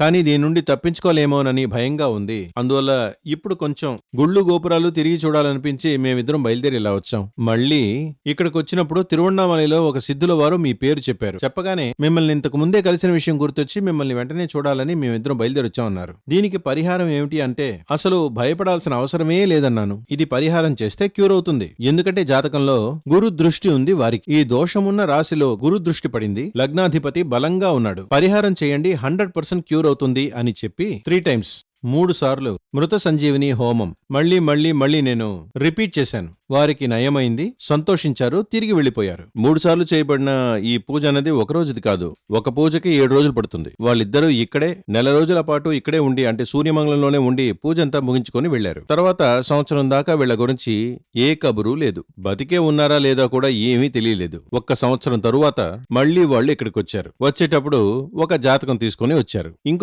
కానీ దీని నుండి తప్పించుకోలేమోనని భయంగా ఉంది. అందువల్ల ఇప్పుడు కొంచెం గుళ్ళు గోపురాలు తిరిగి చూడాలనిపించి మేమిద్దరం బయలుదేరి ఇలా వచ్చాం. మళ్ళీ ఇక్కడికి వచ్చినప్పుడు తిరువണ്ണామలలో ఒక సిద్ధుల వారు మీ పేరు చెప్పారు. చెప్పగానే మిమ్మల్ని ఇంతకు ముందే కలిసిన విషయం గుర్తొచ్చి మిమ్మల్ని వెంటనే చూడాలని మేమిద్దరం బయలుదేరి వచ్చామన్నారు దీనికి పరిహారం ఏమిటి అంటే అసలు భయపడాల్సిన అవసరమే లేదన్నాను. ఇది పరిహారం చేస్తే క్యూర్ అవుతుంది. ఎందుకంటే జాతకంలో గురు దృష్టి ఉంది వారికి. ఈ దోషమున్న రాశిలో గురు దృష్టి పడింది. లగ్నాధిపతి బలంగా ఉన్నాడు. పరిహారం చేయండి హండ్రెడ్ పర్సెంట్ క్యూర్ అవుతుంది అని చెప్పి త్రీ టైమ్స్ మూడు సార్లు. మృత సంజీవిని హోమం. మళ్ళీ మళ్ళీ మళ్ళీ నేను రిపీట్ చేశాను. వారికి నయమైంది సంతోషించారు తిరిగి వెళ్ళిపోయారు మూడు సార్లు చేయబడిన ఈ పూజ అనేది ఒక రోజుది కాదు. ఒక పూజకి ఏడు రోజులు పడుతుంది. వాళ్ళిద్దరూ ఇక్కడే నెల రోజుల పాటు ఇక్కడే ఉండి అంటే సూర్యమంగళంలోనే ఉండి పూజ అంతా ముగించుకొని వెళ్ళారు తర్వాత సంవత్సరం దాకా వీళ్ళ గురించి ఏ కబురు లేదు. బతికే ఉన్నారా లేదా కూడా ఏమీ తెలియలేదు. ఒక్క సంవత్సరం తరువాత మళ్ళీ వాళ్ళు ఇక్కడికి వచ్చారు వచ్చేటప్పుడు ఒక జాతకం తీసుకొని వచ్చారు. ఇంకో